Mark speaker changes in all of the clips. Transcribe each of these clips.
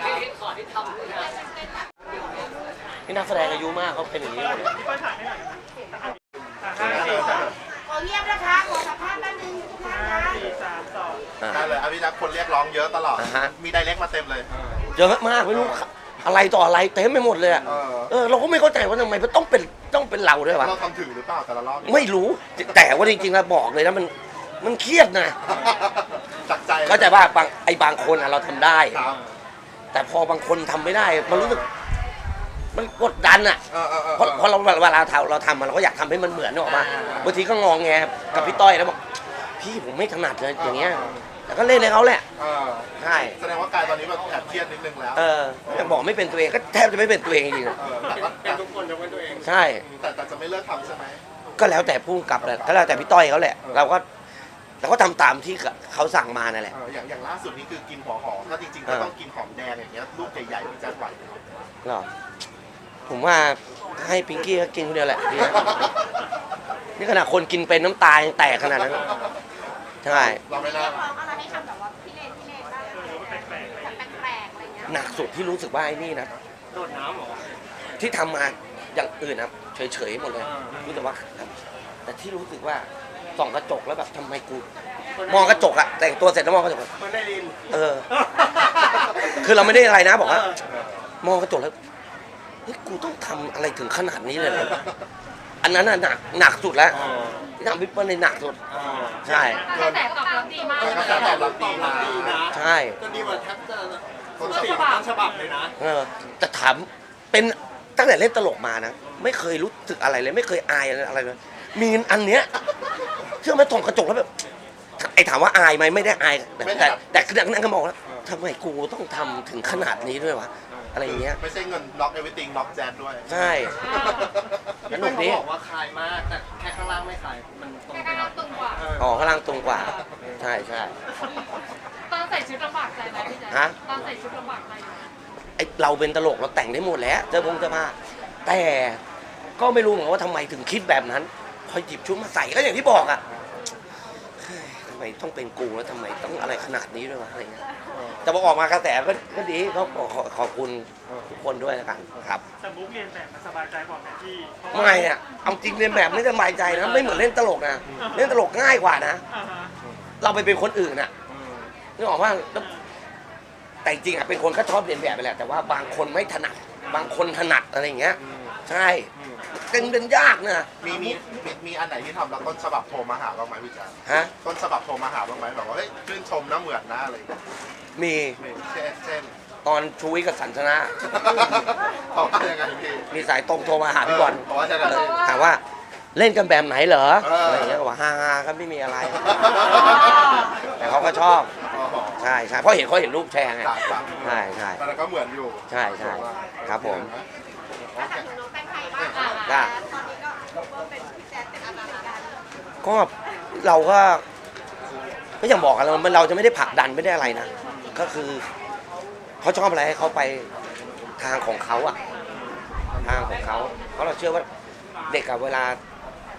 Speaker 1: พี่พี่ขอที่ทำด้วยนะ
Speaker 2: นี่นักแสดงอายุมากเขาเป็นอย่างนี้หมดเลย
Speaker 3: ขอเงียบนะคะ ขอสัมภาษณ์แป๊บนึงทุกท่านคะ
Speaker 2: อ่า
Speaker 4: ได้เลยอภิรักษ์คนเรียกร้องเยอะตลอด
Speaker 2: อ่าฮะ
Speaker 4: มีไดเรกมาเต็มเลย
Speaker 2: เยอะมากไม่รู้อะไรต่ออะไรเต็มไปหมดเลยอะ
Speaker 4: เออ
Speaker 2: เออเราก็ไม่เข้าใจว่าทำไมมันต้องเป็นต้องเป็นเราด้วยวะ
Speaker 4: เราทำถึงหรือเปล่าแต่ละรอบ
Speaker 2: ไม่รู้แต่ว่าจริงๆแล้วบอกเลยนะมันมันเครียดนะ
Speaker 4: จากใจ
Speaker 2: เข้าใจว่าบางไอ้บางคนอะเราทำได้
Speaker 4: ครับ
Speaker 2: แต่พอบางคนทำไม่ได้ มันรู้สึก มันกดดันอะ
Speaker 4: เออเออเออ
Speaker 2: เพราะเพราะเราเวลาเราเราทำมันเราก็อยากทำให้มันเหมือนออกมาบางทีก็งองแงกับพี่ต้อยแล้วบอกพี่ผมไม่ถนัดเลยอย่างเงี้ยแต่ก็เล่นให้เขาแหละ
Speaker 4: เออ
Speaker 2: ใช่
Speaker 4: แสดงว่ากายตอนนี้แบบแอบเครียดนิดนึงแล้ว
Speaker 2: เออแต่บอกไม่เป็นตัวเองก็แทบจะไม่เป็นตัวเองจริงๆอะ
Speaker 4: เออแต่ก็
Speaker 1: เป็นทุกคนยกเว้นตัวเอง
Speaker 2: ใช่
Speaker 4: แต่แต่จะไม่เลิกทำใช่ไหม
Speaker 2: ก็แล้วแต่ผู้กำกับแหละก็แล้วแต่พี่ต้อยเขาแหละ เราก็ เราก็ทำตามที่เขาสั่งมานั่นแหละ
Speaker 4: เอออย่างอย่างล่าสุดนี้คือกินหัวหอมถ้าจริงๆก็ต้องกินหอมแดงอย่างเงี้ยลูกใหญ่ๆพี่แจ๊ดไหวไหม
Speaker 2: หรอ ผมว่าให้ปิงกี้ก็กินคนเดียวแหละดีนะนี่ขนาดคนกินเป็นน้ำตายังแตกขนาดนั้น ใช่
Speaker 4: เราไม่
Speaker 3: เรี
Speaker 4: น่าย
Speaker 3: กร้องอะไรให้ทำแบบว่าพี่เลนพี่เลนบ้างแบบแปลกๆอะไรเงี้ย
Speaker 2: หนักสุดที่รู้สึกว่าไอ้นี่นะ
Speaker 1: โดดน้ำเหรอ
Speaker 2: ที่ทำมาอย่างอื่นนะเฉยๆหมดเลย
Speaker 1: อ่า
Speaker 2: รู้แต่ว่าแต่ที่รู้สึกว่า ส่องกระจกแล้วแบบทำไมกูมองกระจกอะแต่งตัวเสร็จแล้วมองกระจกอะ
Speaker 1: มันได้ลิน
Speaker 2: เออ คือเราไม่ได้อะไรนะบอกว่ามองกระจกแล้วเฮ้ยกูต้องทำอะไรถึงขนาดนี้เลยเหรออันนั้นน่ะหนักหนักสุดแล้วที่ทำพิปเปิลในหนักสุดใช่
Speaker 3: กระแสตอบรับดีมาก
Speaker 4: กระแสตอบรับดีนะ
Speaker 1: ดีนะ
Speaker 2: ใช่
Speaker 1: ก็ดีกว่าแทบจะ
Speaker 4: ต้น
Speaker 1: ต้น
Speaker 4: ฉ
Speaker 1: ฉ
Speaker 4: บั
Speaker 1: บั
Speaker 4: บ
Speaker 1: บต้นฉบับเลยนะ
Speaker 2: เออแต่ถามเป็นตั้งแต่เล่นตลกมานะ ไม่เคยรู้สึกอะไรเลย ไม่เคยอายอะไรเลย มีอันเนี้ย เชื่อไหมส่องกระจกแล้วแบบไอ้ถามว่าอายไหมไม่ได้อายแต่แต่แต่คือนั่งก็มองแล้วทำไมกูต้องทำถึงขนาดนี้ด้วยวะอะไรอย่างเงี้ย
Speaker 4: ไม่ใช่เงินล็อกเอเวอร์ติงล็อกแจ๊ดด้วย
Speaker 2: ใช่
Speaker 1: พี่เปิ้ลเขาบอกว่าคลายมาก แต่แค่ข้างล่างไม่คลาย มันตรง
Speaker 3: แค่
Speaker 1: ไป
Speaker 3: กระ
Speaker 1: หน่
Speaker 3: ด้า
Speaker 1: องย
Speaker 3: ตึงกว่า
Speaker 1: เออ
Speaker 2: อ๋อข้างล่างตรงกว่า ใช่ใช่
Speaker 3: ตอนใส่ชุดลำบากใจไหมพี่แจ๊
Speaker 2: ฮะ
Speaker 3: ตอนใส่ชุดลำบากใจไหม
Speaker 2: ไอเราเป็นตลกเราแต่งได้หมดแล้วเจอพงเจอผ้าแต่ก็ไม่รู้เหมือนกันว่าทำไมถึงคิดแบบนั้น พอหยิบชุดมาใส่ก็อย่างที่บอกอะเฮ้ยทำไมต้องเป็นกูแล้วทำไมต้องอะไรขนาดนี้ด้วยวะอะไรเงี้ยแต่พอออกมากระแสก็ก็ดีก็ขอขอขอบคุณทุกคนด้วยแล้วกันครับ
Speaker 5: แต่บุ๊กเรียนแบบมันสบายใจกว่าไหมพี่เพราะว่า
Speaker 2: ไม่อะเอาจริงเรียนแบบไม่สบายใจนะ ไม่เหมือนเล่นตลกนะเล่นตลกง่ายกว่านะ
Speaker 5: อ่าฮะ
Speaker 2: เราไปเป็นคนอื่นอะนึกออกว่าแล้วแต่จริงอะเป็นคนก็ชอบเรียนแบบไปแหละแต่ว่าบางคนไม่ถนัด บางคนถนัดอะไรอย่างเงี้ย ใช่ เป็นเป็นยากนะ
Speaker 4: มีมีมีมีอันไหนที่ทำแล้วต้นฉบับโทรมาหาบ้างไหมพี่แจ๊ด
Speaker 2: ฮะ
Speaker 4: ต้นฉบับโทรมาหาบ้างไหมแบบว่าเฮ้ยชื่นชมนะเหมือนนะอะไรอย่างเงี้ย
Speaker 2: มี
Speaker 4: เช่นเช่น
Speaker 2: ตอนชูวิทย์กับสันทนะ
Speaker 4: เขาว่ายังไงพี่
Speaker 2: มีสายตรงโทรมาหาพี่บอล
Speaker 4: เขาว่ายังไง
Speaker 2: ถามว่าเล่นกันแบบไหนเหรอ
Speaker 4: เอออ
Speaker 2: อะไรอย่างเงี้ยก็บอกฮ่าๆก็ไม่มีอะไร แต่เขาก็ชอบ
Speaker 4: อ๋อ
Speaker 2: ใช่ใช่เพราะเห็นเขาเห็นรูปแชร์ไง
Speaker 4: ครับครับ
Speaker 2: ใช่ใช่
Speaker 4: แต่เราก็เหมือนอยู่
Speaker 2: ใช่ใช่ครับผม
Speaker 3: ถ้าถามถึงน้องแตงไทยบ้างค่ะ
Speaker 2: จ้ะ
Speaker 3: ตอนนี้ก็ว่าเป็นพี่แจ๊ดเป็นอาจารย์เหมือนกัน
Speaker 2: ก็เราก็ก็อย่างบอกกันเราเราจะไม่ได้ผลักดันไม่ได้อะไรนะ ก็คือเขาชอบอะไรให้เขาไปทางของเขาอะทางของเขาเพราะเราเชื่อว่าเด็กกับเวลา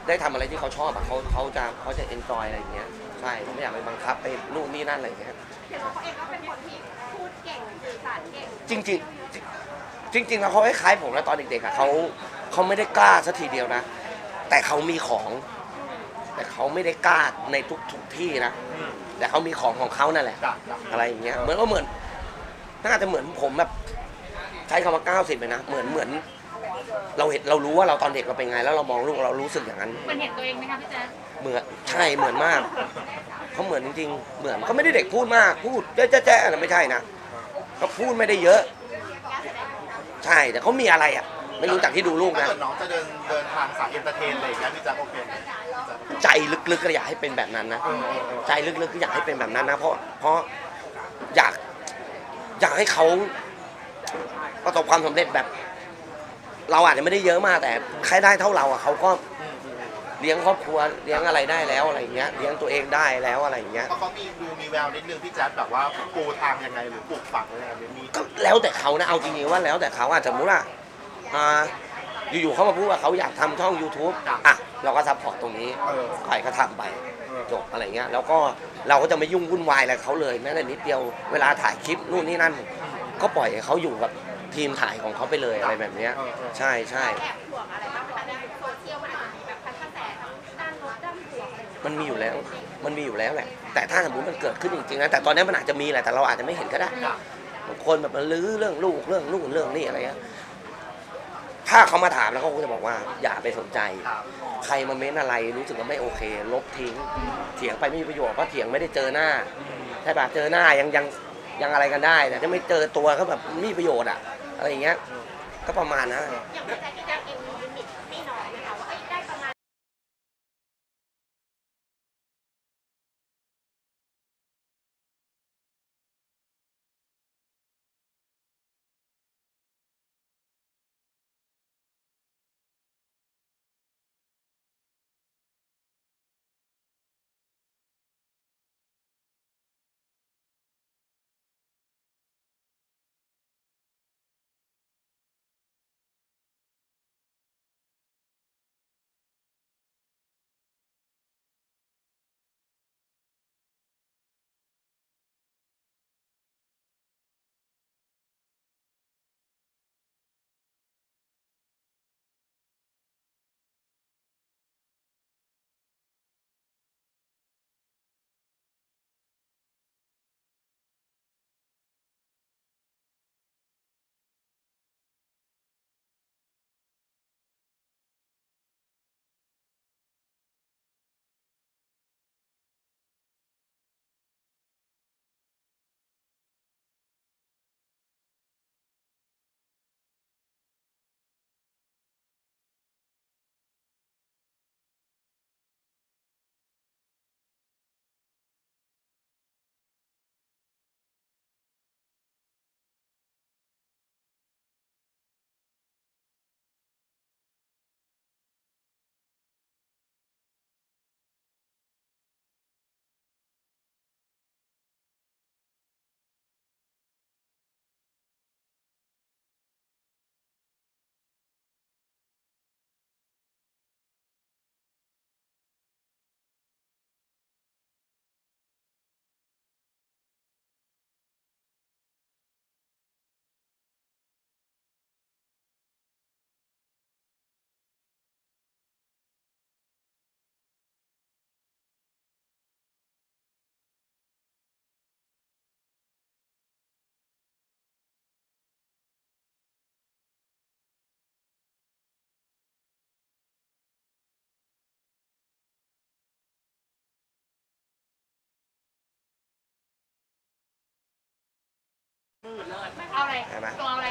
Speaker 2: ได้ทำอะไรที่เขาชอบอะเขาเขาจะเขาจะเอนจอยอะไรอย่างเงี้ยใช่เขาไม่อยากไปบังคับไปนู่นนี่นั่นอะไรอย่างเงี้ย
Speaker 3: เห็นว่าเขาเองก็เป็นคนที่พูดเก่งสื่อสารเก่ง
Speaker 2: จริงๆจริงๆแล้วเขาคล้ายๆผมนะตอนเด็กๆอะเขา เขาไม่ได้กล้าสักทีเดียวนะ แต่เขามีของ แต่เขาไม่ได้กล้าในทุกทุกๆที่นะ แต่เขามีของของเขานั่นแหละ
Speaker 4: จ้ะจ้ะ
Speaker 2: อะไรอย่างเงี้ยเหมือนก็เหมือนน่าจะเหมือนผมแบบ ใช้คำว่าเก้าสิบเลยนะ เหมือนเหมือน เราเห็นเรารู้ว่าเราตอนเด็กเราเป็นไง แล้วเรามองลูกเรารู้สึกอย่างนั้น
Speaker 3: มันเห็นตัวเองไหมคะพี่แจ๊ด
Speaker 2: เหมือนใช่เหมือนมากเขาเหมือนจริงๆ เหมือนเขาไม่ได้เด็กพูดมาก พูดแจ๊ะแจ๊ะแจ๊ะอะไรไม่ใช่นะเขาพูดไม่ได้เยอะ ใช่แต่เขามีอะไรอะ ไม่รู้จากที่ดูลูก
Speaker 4: ถ้า
Speaker 2: นะ
Speaker 4: เกิดน้องจะเดินเดินทางสายเอนเตอร์เทนอะไรอย่างเงี้ยพี่แจ๊คโอเคไหม
Speaker 2: ใจลึกๆก็อยากให้เป็นแบบนั้นนะ
Speaker 4: เออเออเออ
Speaker 2: ใจลึกๆก็อยากให้เป็นแบบนั้นนะ เพราะเพราะอยากอยากให้เขาประสบความสำเร็จแบบ เราอาจจะไม่ได้เยอะมากแต่ใครได้เท่าเราอะเขาก็เลี้ยงครอบครัวเลี้ยงอะไรได้แล้วอะไรอย่างเงี้ยเลี้ยงตัวเองได้แล้วอะไรอย่างเงี้ย
Speaker 4: เพราะเขามีดูมีแววนิดนึงพี่แจ๊คแบบว่าปูทางยังไงหรือปลูกฝังยังไงหรือมี
Speaker 2: ก็แล้วแต่เขานะเอาจริงๆว่าแล้วแต่เขาอาจจะสมมติว่า อ่าอยู่ๆเขามาพูดว่าเขาอยากทำช่อง YouTube อะเราก็ซัพพอร์ตตรงนี้
Speaker 4: เออ
Speaker 2: ใครก็ทำไป
Speaker 4: เออ
Speaker 2: จบอะไรเงี้ยแล้วก็เราก็จะไม่ยุ่งวุ่นวายอะไรกับเขาเลยแม้แต่นิดเดียวเวลาถ่ายคลิปนู่นนี่นั่น ก็ปล่อยให้เขาอยู่กับทีมถ่ายของเขาไปเลยอะไรแบบเนี้ย
Speaker 4: เออเออ
Speaker 2: ใช่ใช่
Speaker 3: แอบห่วงอะไรบ้างคะในโซเชียลมันอาจจะมีแบบพันกระแสทั้งด้านลบด้านบวกอะไรอย่างเงี้ย
Speaker 2: มันมีอยู่แล้ว มันมีอยู่แล้วแหละ แต่ถ้าสมมติมันเกิดขึ้นจริงๆนะ แต่ตอนนี้มันอาจจะมีแหละ แต่เราอาจจะไม่เห็นก็ได้บางคนแบบมันลื้อเรื่องลูกเรื่องนู่นเรื่องนี่อะไรเงี้ย ถ้าเขามาถามแล้วเขาก็จะบอกว่า อย่าไปสนใจ
Speaker 4: ครับ
Speaker 2: ใครมาเม้นอะไรรู้สึกว่าไม่โอเค ลบทิ้ง เถียงไปไม่มีประโยชน์เพราะเถียงไม่ได้เจอหน้าใช่ปะเจอหน้ายังยังยังอะไรกันได้แต่ถ้าไม่เจอตัวเขาแบบไม่มีประโยชน์อะอะไรอย่างเงี้ย ก็ประมาณนั้น
Speaker 3: อย่างพี่แจ๊คพี่แจ๊ค เอาอะไรตัวออะไร